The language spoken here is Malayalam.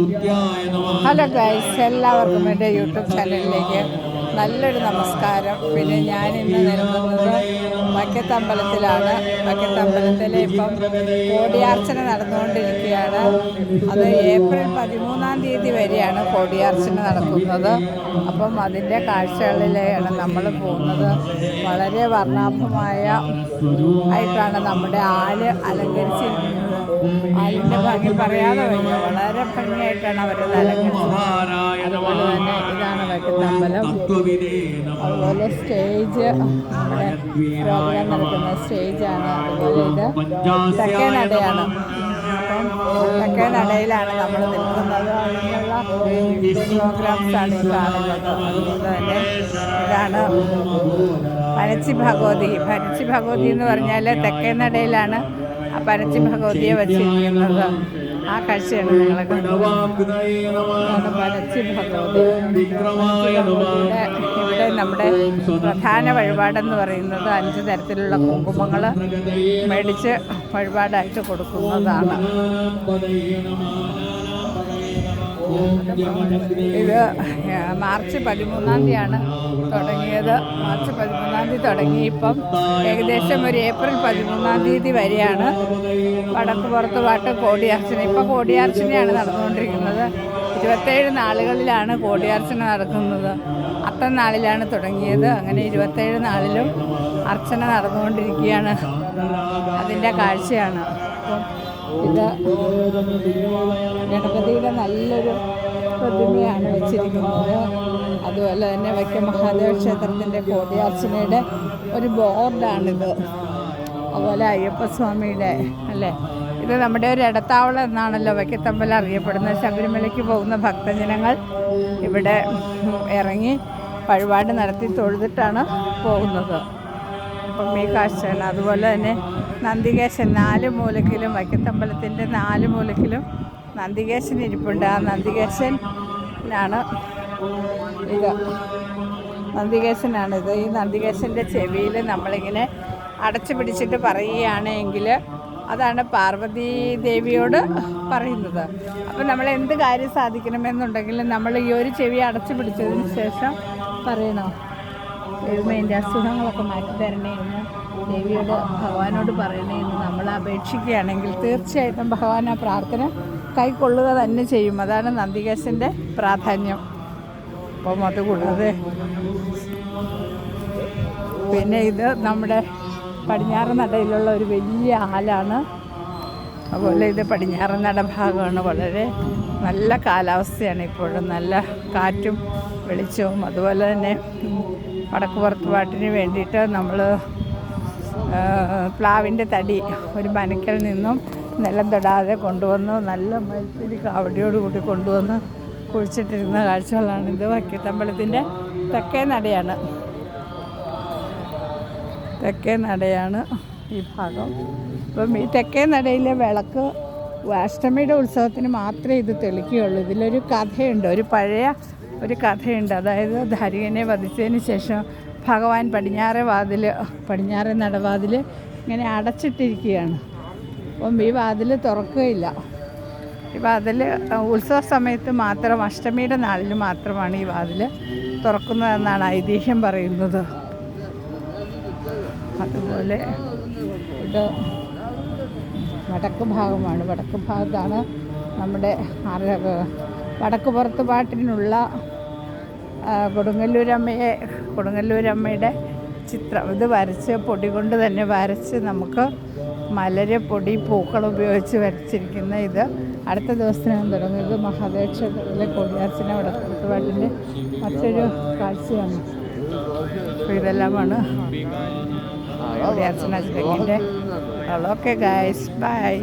ഹലോ ഗൈസ് എല്ലാവർക്കും എന്റെ യൂട്യൂബ് ചാനലിലേക്ക് നല്ലൊരു നമസ്കാരം. പിന്നെ ഞാൻ ഇന്ന് നിൽക്കുന്നത് വക്കത്തമ്പലത്തിലാണ് വക്കത്തമ്പലത്തിൽ ഇപ്പം കോടിയാർച്ചന നടന്നുകൊണ്ടിരിക്കുകയാണ്. അത് ഏപ്രിൽ പതിമൂന്നാം തീയതി വരെയാണ് കോടിയാർച്ചന നടക്കുന്നത്. അപ്പം അതിന്റെ കാഴ്ചകളിലാണ് നമ്മൾ പോകുന്നത്. വളരെ വർണാഭമായ ആയിട്ടാണ് നമ്മുടെ ആൽ അലങ്കരിച്ചിരിക്കുന്നത്. ആലിന്റെ ഭംഗി പറയാതെ വളരെ ഭംഗിയായിട്ടാണ് അവരത് അലങ്കരിച്ചത് അതുപോലെ തന്നെ അതുപോലെ സ്റ്റേജ്. പ്രോഗ്രാം നടക്കുന്ന സ്റ്റേജാണ്. അതുപോലെ ഇത് തെക്കേ നടയാണ്. അപ്പം തെക്കേ നടയിലാണ് നമ്മൾ നിൽക്കുന്നത്. അതിനുള്ള പ്രോഗ്രാംസാണ് ഈ കാണുന്നത്. അതുകൊണ്ട് തന്നെ ഇതാണ് പനച്ചി ഭഗവതി. പനച്ചി ഭഗവതി എന്ന് പറഞ്ഞാൽ തെക്കേ നടയിലാണ് ആ പനച്ചി ഭഗവതിയെ വച്ചിരിക്കുന്നത് ആ കാഴ്ചയാണ് നിങ്ങളെ ഭഗവതി. ഇവിടെ നമ്മുടെ പ്രധാന വഴിപാടെന്ന് പറയുന്നത് അഞ്ച് തരത്തിലുള്ള കുങ്കുമങ്ങൾ മേടിച്ച് വഴിപാടായിട്ട് കൊടുക്കുന്നതാണ്. ഇത് മാർച്ച് പതിമൂന്നാം തീയതിയാണ് തുടങ്ങിയത്. മാർച്ച് പതിമൂന്നാം തീയതി തുടങ്ങി. ഇപ്പം ഏകദേശം ഒരു ഏപ്രിൽ പതിമൂന്നാം തീയതി വരെയാണ് വടക്ക് പുറത്ത് പാട്ട് കോടിയാർച്ചന. ഇപ്പം കോടിയാർച്ചനയാണ് നടന്നുകൊണ്ടിരിക്കുന്നത്. ഇരുപത്തേഴ് നാളുകളിലാണ് കോടിയാർച്ചന നടക്കുന്നത്. അത്തം നാളിലാണ് തുടങ്ങിയത്. അങ്ങനെ ഇരുപത്തേഴ് നാളിലും അർച്ചന നടന്നുകൊണ്ടിരിക്കുകയാണ്. അതിന്റെ കാഴ്ചയാണ്. അപ്പം ഇത് ഗണപതിയുടെ നല്ലൊരു പ്രതിമയാണ് വെച്ചിരിക്കുന്നത്. അതുപോലെ തന്നെ വൈക്കം മഹാദേവ ക്ഷേത്രത്തിന്റെ കോടിയാർച്ചനയുടെ ഒരു ബോർഡാണിത്. അതുപോലെ അയ്യപ്പസ്വാമിയുടെ അല്ലേ? ഇത് നമ്മുടെ ഒരു ഇടത്താവളം എന്നാണല്ലോ വൈക്കത്തമ്പൽ അറിയപ്പെടുന്നത്. ശബരിമലയ്ക്ക് പോകുന്ന ഭക്തജനങ്ങൾ ഇവിടെ ഇറങ്ങി വഴിപാട് നടത്തി തൊഴുതിട്ടാണ് പോകുന്നത്. കാഴ്ചയാണ് അതുപോലെ തന്നെ നന്ദികേശൻ നാല് മൂലക്കിലും വൈക്കത്തമ്പലത്തിന്റെ നാല് മൂലക്കിലും നന്ദികേശൻ ഇരിപ്പുണ്ട്. ആ നന്ദികേശനാണ് ഇത്. നന്ദികേശനാണിത് ഈ നന്ദികേശന്റെ ചെവിയിൽ നമ്മളിങ്ങനെ അടച്ചു പിടിച്ചിട്ട് പറയുകയാണെങ്കിൽ അതാണ് പാർവതി ദേവിയോട് പറയുന്നത്. അപ്പോൾ നമ്മൾ എന്ത് കാര്യം സാധിക്കണമെന്നുണ്ടെങ്കിലും നമ്മൾ ഈ ഒരു ചെവി അടച്ചു പിടിച്ചതിന് ശേഷം പറയണോ? ദൈവമേ അസുഖങ്ങളൊക്കെ മാറ്റി തരണേ എന്ന് ദേവിയോട് ഭഗവാനോട് പറയണേ എന്ന് നമ്മൾ അപേക്ഷിക്കുകയാണെങ്കിൽ തീർച്ചയായിട്ടും ഭഗവാൻ ആ പ്രാർത്ഥന കൈക്കൊള്ളുക തന്നെ ചെയ്യും. അതാണ് നന്ദികേശന്റെ പ്രാധാന്യം. അപ്പം കൊള്ളത് പിന്നെ ഇത് നമ്മുടെ പടിഞ്ഞാറ് നടയിലുള്ള ഒരു വലിയ ആലാണ്. അതുപോലെ ഇത് പടിഞ്ഞാറ് നട ഭാഗമാണ് വളരെ നല്ല കാലാവസ്ഥയാണ് ഇപ്പോഴും. നല്ല കാറ്റും വെളിച്ചവും അതുപോലെ തന്നെ വടക്ക് പുറത്ത് പാട്ടിന് വേണ്ടിയിട്ട് നമ്മൾ പ്ലാവിന്റെ തടി ഒരു മനക്കൽ നിന്നും നിലം തൊടാതെ കൊണ്ടുവന്ന് നല്ല മത്സരി കാവടിയോടുകൂടി കൊണ്ടുവന്ന് കുഴിച്ചിട്ടിരുന്ന കാഴ്ചകളാണിത് വക്കിത്തമ്പലത്തിന്റെ തെക്കേ നടയാണ്. തെക്കേ നടയാണ് ഈ ഭാഗം. അപ്പം ഈ തെക്കേ നടയിലെ വിളക്ക് അഷ്ടമിയുടെ ഉത്സവത്തിന് മാത്രമേ ഇത് തെളിക്കുകയുള്ളൂ. ഇതിലൊരു കഥയുണ്ട്. ഒരു പഴയ ഒരു കഥയുണ്ട്. അതായത് ധരികനെ വധിച്ചതിന് ശേഷം ഭഗവാൻ പടിഞ്ഞാറെ വാതിൽ പടിഞ്ഞാറെ നടവാതിൽ ഇങ്ങനെ അടച്ചിട്ടിരിക്കുകയാണ്. അപ്പം ഈ വാതിൽ തുറക്കുകയില്ല. ഈ വാതിൽ ഉത്സവ സമയത്ത് മാത്രം അഷ്ടമിയുടെ നാളിൽ മാത്രമാണ് ഈ വാതിൽ തുറക്കുന്നതെന്നാണ് ഐതിഹ്യം പറയുന്നത്. അതുപോലെ ഇത് വടക്ക് ഭാഗമാണ്. വടക്ക് ഭാഗത്താണ് നമ്മുടെ വടക്ക് പുറത്ത് പാട്ടിനുള്ള കൊടുങ്ങല്ലൂരമ്മയെ കൊടുങ്ങല്ലൂരമ്മയുടെ ചിത്രം. ഇത് വരച്ച് പൊടി കൊണ്ട് തന്നെ വരച്ച് നമുക്ക് മലര് പൊടി പൂക്കൾ ഉപയോഗിച്ച് വരച്ചിരിക്കുന്ന ഇത്. അടുത്ത ദിവസത്തിനാണ് തുടങ്ങിയത് മഹാദേവ ക്ഷേത്രത്തിലെ കൊടിയാർച്ചന വടക്കുപുറത്ത് പാട്ടിന്റെ മറ്റൊരു കാഴ്ചയാണ്. അപ്പോൾ ഇതെല്ലാമാണ് കൊടിയാർച്ചന ചടങ്ങിന്റെ ഓക്കെ ഗായ്സ് ബൈ